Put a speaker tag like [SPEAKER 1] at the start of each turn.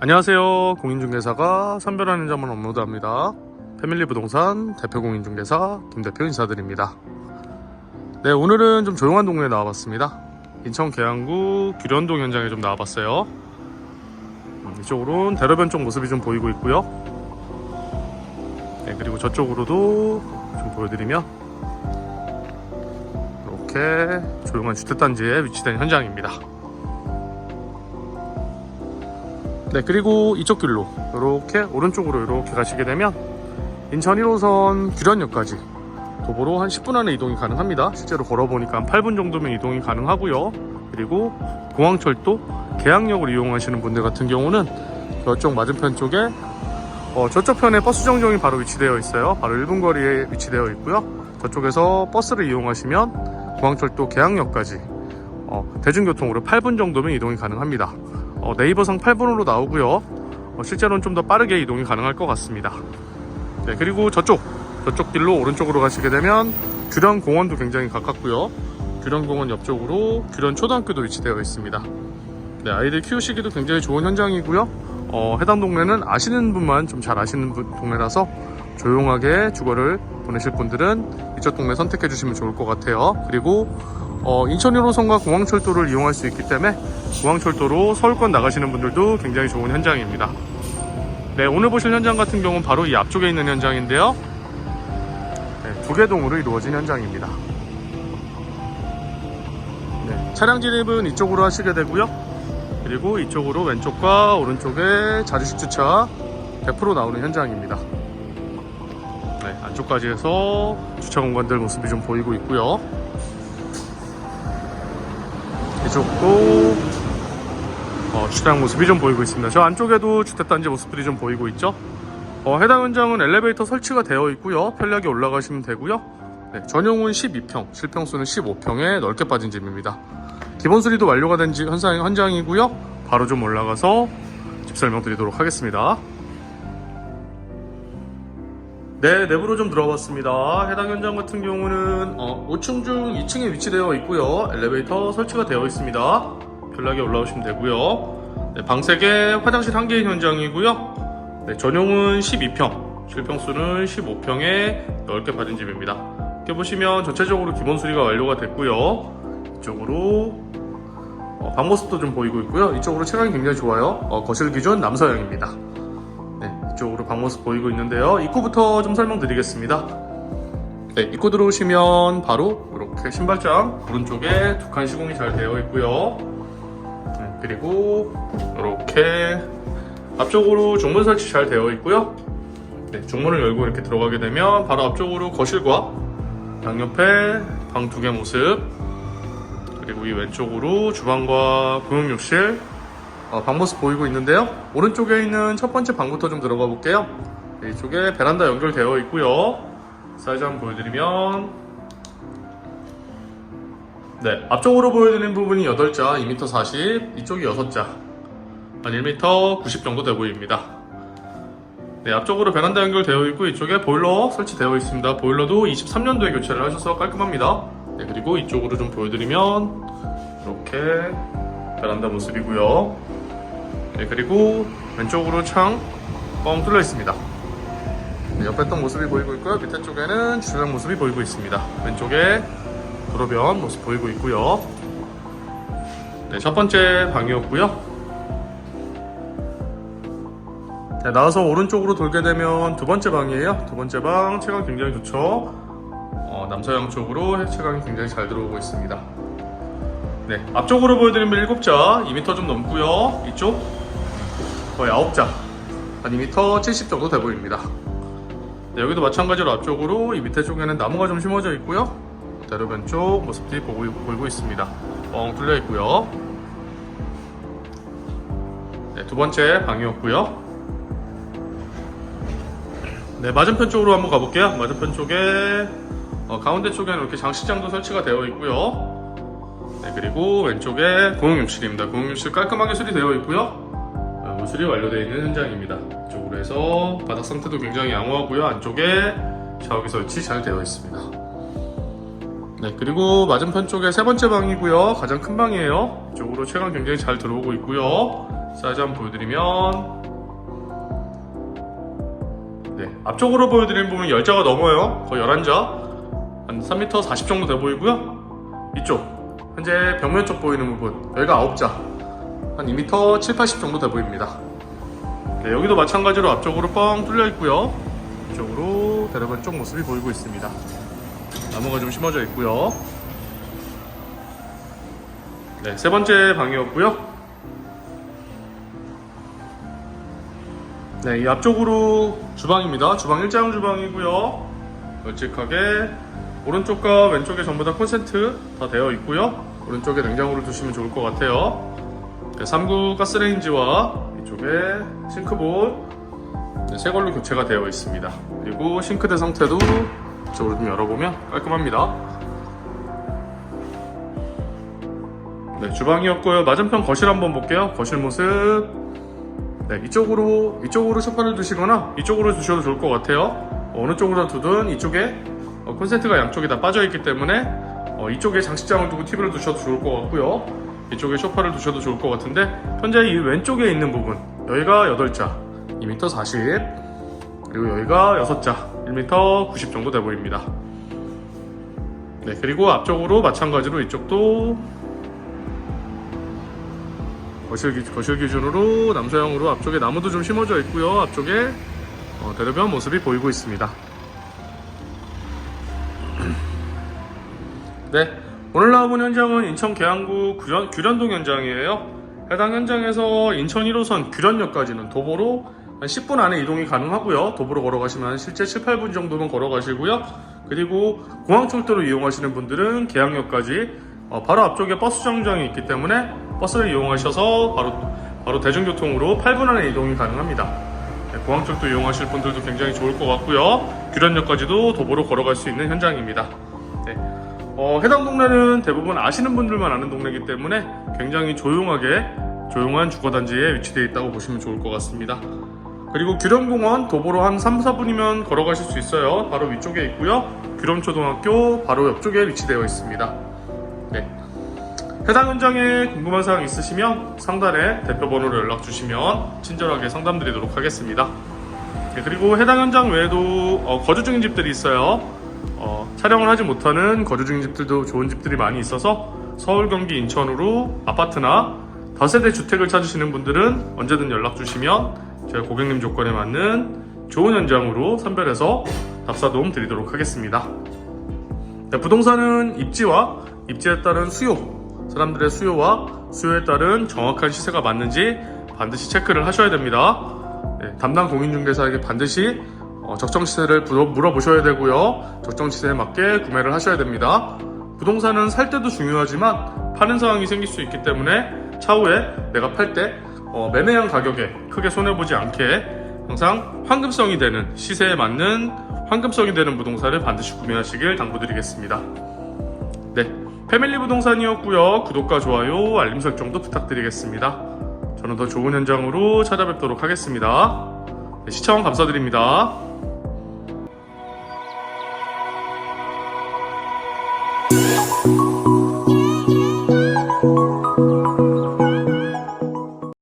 [SPEAKER 1] 안녕하세요. 공인중개사가 선별하는 점을 업로드합니다. 패밀리 부동산 대표 공인중개사 김대표 인사드립니다. 네, 오늘은 좀 조용한 동네에 나와봤습니다. 인천 계양구 규련동 현장에 좀 나와봤어요. 음, 이쪽으로는 대로변 쪽 모습이 좀 보이고 있고요. 네, 그리고 저쪽으로도 좀 보여드리면 이렇게 조용한 주택단지에 위치된 현장입니다. 네, 그리고 이쪽 길로 이렇게 오른쪽으로 이렇게 가시게 되면 인천 1호선 규련역까지 도보로 한 10분 안에 이동이 가능합니다. 실제로 걸어보니까 한 8분 정도면 이동이 가능하고요. 그리고 공항철도 계양역을 이용하시는 분들 같은 경우는 저쪽 맞은편 쪽에 어, 저쪽 편에 버스 정류장이 바로 위치되어 있어요. 바로 1분 거리에 위치되어 있고요. 저쪽에서 버스를 이용하시면 공항철도 계양역까지 어, 대중교통으로 8분 정도면 이동이 가능합니다. 어, 네이버상 8분으로 나오고요. 어, 실제로는 좀 더 빠르게 이동이 가능할 것 같습니다. 네, 그리고 저쪽, 저쪽 길로 오른쪽으로 가시게 되면 규련 공원도 굉장히 가깝고요. 규련 공원 옆쪽으로 규련 초등학교도 위치되어 있습니다. 네, 아이들 키우시기도 굉장히 좋은 현장이고요. 어, 해당 동네는 아시는 분만 좀 잘 아시는 분- 동네라서 조용하게 주거를 보내실 분들은 이쪽 동네 선택해 주시면 좋을 것 같아요. 그리고 어, 인천 1호선과 공항철도를 이용할 수 있기 때문에 공항철도로 서울권 나가시는 분들도 굉장히 좋은 현장입니다. 네, 오늘 보실 현장 같은 경우는 바로 이 앞쪽에 있는 현장인데요. 네, 두 개 동으로 이루어진 현장입니다. 네, 차량 진입은 이쪽으로 하시게 되고요. 그리고 이쪽으로 왼쪽과 오른쪽에 자주식 주차 100% 나오는 현장입니다. 네, 안쪽까지 해서 주차 공간들 모습이 좀 보이고 있고요. 이쪽도 어, 주차장 모습이 좀 보이고 있습니다. 저 안쪽에도 주택단지 모습들이 좀 보이고 있죠. 어, 해당 현장은 엘리베이터 설치가 되어 있고요. 편리하게 올라가시면 되고요. 네, 전용은 12평, 실평수는 15평에 넓게 빠진 집입니다. 기본 수리도 완료가 된 집 현장, 현장이고요. 바로 좀 올라가서 집 설명드리도록 하겠습니다. 네, 내부로 좀 들어봤습니다. 해당 현장 같은 경우는 어, 5층 중 2층에 위치되어 있고요. 엘리베이터 설치가 되어 있습니다. 편하게 올라오시면 되고요. 네, 방 3개, 화장실 1개인 현장이고요. 네, 전용은 12평, 실평수는 15평에 넓게 빠진 집입니다. 이렇게 보시면 전체적으로 기본 수리가 완료가 됐고요. 이쪽으로 어, 방 모습도 좀 보이고 있고요. 이쪽으로 체감이 굉장히 좋아요. 어, 거실 기준 남서형입니다. 네, 이쪽으로 방 모습 보이고 있는데요. 입구부터 좀 설명드리겠습니다. 네, 입구 들어오시면 바로 이렇게 신발장 오른쪽에 두 칸 시공이 잘 되어 있고요. 네, 그리고 이렇게 앞쪽으로 중문 설치 잘 되어 있고요. 네, 중문을 열고 이렇게 들어가게 되면 바로 앞쪽으로 거실과 양옆에 방 두 개 모습 그리고 이 왼쪽으로 주방과 공용욕실 어, 방 모습 보이고 있는데요. 오른쪽에 있는 첫 번째 방부터 좀 들어가 볼게요. 네, 이쪽에 베란다 연결되어 있고요. 사이즈 한번 보여드리면 네, 앞쪽으로 보여드리는 부분이 8자, 2m 40, 이쪽이 6자, 한 1m 90 정도 돼 보입니다. 네, 앞쪽으로 베란다 연결되어 있고 이쪽에 보일러 설치되어 있습니다. 보일러도 23년도에 교체를 하셔서 깔끔합니다. 네, 그리고 이쪽으로 좀 보여드리면 이렇게 베란다 모습이고요. 네, 그리고 왼쪽으로 창 뻥 뚫려 있습니다. 네, 옆에 떤 모습이 보이고 있고요. 밑에 쪽에는 주차장 모습이 보이고 있습니다. 왼쪽에 도로변 모습 보이고 있고요. 네, 첫 번째 방이었고요. 네, 나와서 오른쪽으로 돌게 되면 두 번째 방이에요. 두 번째 방 체감 굉장히 좋죠. 어, 남서양 쪽으로 체감이 굉장히 잘 들어오고 있습니다. 네, 앞쪽으로 보여드리면 7자, 2m 좀 넘고요. 이쪽 거의 9자, 한 2m 70 정도 돼 보입니다. 네, 여기도 마찬가지로 앞쪽으로 이 밑에 쪽에는 나무가 좀 심어져 있고요. 대로변 쪽 모습들이 보고, 보이고 있습니다. 뻥 뚫려 있고요. 네, 두 번째 방이었고요. 네, 맞은편 쪽으로 한번 가볼게요. 맞은편 쪽에 어, 가운데 쪽에는 이렇게 장식장도 설치가 되어 있고요. 네, 그리고 왼쪽에 공용욕실입니다. 공용욕실 깔끔하게 수리되어 있고요. 어, 수리 완료되어 있는 현장입니다. 이쪽으로 해서 바닥 상태도 굉장히 양호하고요. 안쪽에 샤워기 설치 잘 되어 있습니다. 네, 그리고 맞은편 쪽에 세 번째 방이고요. 가장 큰 방이에요. 이쪽으로 체감 굉장히 잘 들어오고 있고요. 사이즈 한번 보여드리면 네, 앞쪽으로 보여드리는 부분은 10자가 넘어요. 거의 11자. 한 3m 40 정도 돼 보이고요. 이쪽, 현재 벽면 쪽 보이는 부분, 여기가 9자. 한 2m 7, 80 정도 돼 보입니다. 네, 여기도 마찬가지로 앞쪽으로 뻥 뚫려 있고요. 이쪽으로 대려변 쪽 모습이 보이고 있습니다. 나무가 좀 심어져 있고요. 네, 세 번째 방이었고요. 네, 이 앞쪽으로 주방입니다. 주방 일자형 주방이고요. 널찍하게 오른쪽과 왼쪽에 전부 다 콘센트 다 되어 있고요. 오른쪽에 냉장고를 두시면 좋을 것 같아요. 네, 3구 가스레인지와 이쪽에 싱크볼 네, 새 걸로 교체가 되어 있습니다. 그리고 싱크대 상태도 이쪽으로 좀 열어보면 깔끔합니다. 네, 주방이었고요. 맞은편 거실 한번 볼게요. 거실 모습. 네, 이쪽으로 이쪽으로 소파를 두시거나 이쪽으로 두셔도 좋을 것 같아요. 어느 쪽으로 두든 이쪽에 어, 콘센트가 양쪽에 다 빠져 있기 때문에 어, 이쪽에 장식장을 두고 TV를 두셔도 좋을 것 같고요. 이쪽에 소파를 두셔도 좋을 것 같은데 현재 이 왼쪽에 있는 부분 여기가 8자 2m 40 그리고 여기가 6자 1m 90 정도 돼 보입니다. 네, 그리고 앞쪽으로 마찬가지로 이쪽도 거실, 기, 거실 기준으로 남서형으로 앞쪽에 나무도 좀 심어져 있고요. 앞쪽에 어, 대로변 모습이 보이고 있습니다. 네, 오늘 나와본 현장은 인천 계양구 규련, 규련동 현장이에요. 해당 현장에서 인천 1호선 규련역까지는 도보로 한 10분 안에 이동이 가능하고요. 도보로 걸어가시면 실제 7, 8분 정도는 걸어가시고요. 그리고 공항철도를 이용하시는 분들은 계양역까지 어, 바로 앞쪽에 버스 정류장이 있기 때문에 버스를 이용하셔서 바로 바로 대중교통으로 8분 안에 이동이 가능합니다. 네, 공항철도 이용하실 분들도 굉장히 좋을 것 같고요. 규련역까지도 도보로 걸어갈 수 있는 현장입니다. 네. 어, 해당 동네는 대부분 아시는 분들만 아는 동네이기 때문에 굉장히 조용하게 조용한 주거단지에 위치되어 있다고 보시면 좋을 것 같습니다. 그리고 규련공원 도보로 한 3, 4분이면 걸어가실 수 있어요. 바로 위쪽에 있고요. 규련초등학교 바로 옆쪽에 위치되어 있습니다. 네. 해당 현장에 궁금한 사항 있으시면 상단에 대표 번호로 연락 주시면 친절하게 상담 드리도록 하겠습니다. 네, 그리고 해당 현장 외에도 어, 거주 중인 집들이 있어요. 어, 촬영을 하지 못하는 거주 중인 집들도 좋은 집들이 많이 있어서 서울, 경기, 인천으로 아파트나 다세대 주택을 찾으시는 분들은 언제든 연락 주시면 제가 고객님 조건에 맞는 좋은 현장으로 선별해서 답사도움 드리도록 하겠습니다. 네, 부동산은 입지와 입지에 따른 수요, 사람들의 수요와 수요에 따른 정확한 시세가 맞는지 반드시 체크를 하셔야 됩니다. 네, 담당 공인중개사에게 반드시 어, 적정 시세를 물어- 물어보셔야 되고요. 적정 시세에 맞게 구매를 하셔야 됩니다. 부동산은 살 때도 중요하지만 파는 상황이 생길 수 있기 때문에 차후에 내가 팔때 어, 매매한 가격에 크게 손해보지 않게 항상 황금성이 되는 시세에 맞는 황금성이 되는 부동산을 반드시 구매하시길 당부드리겠습니다. 네, 패밀리 부동산이었고요. 구독과 좋아요, 알림 설정도 부탁드리겠습니다. 저는 더 좋은 현장으로 찾아뵙도록 하겠습니다. 네, 시청 감사드립니다. Música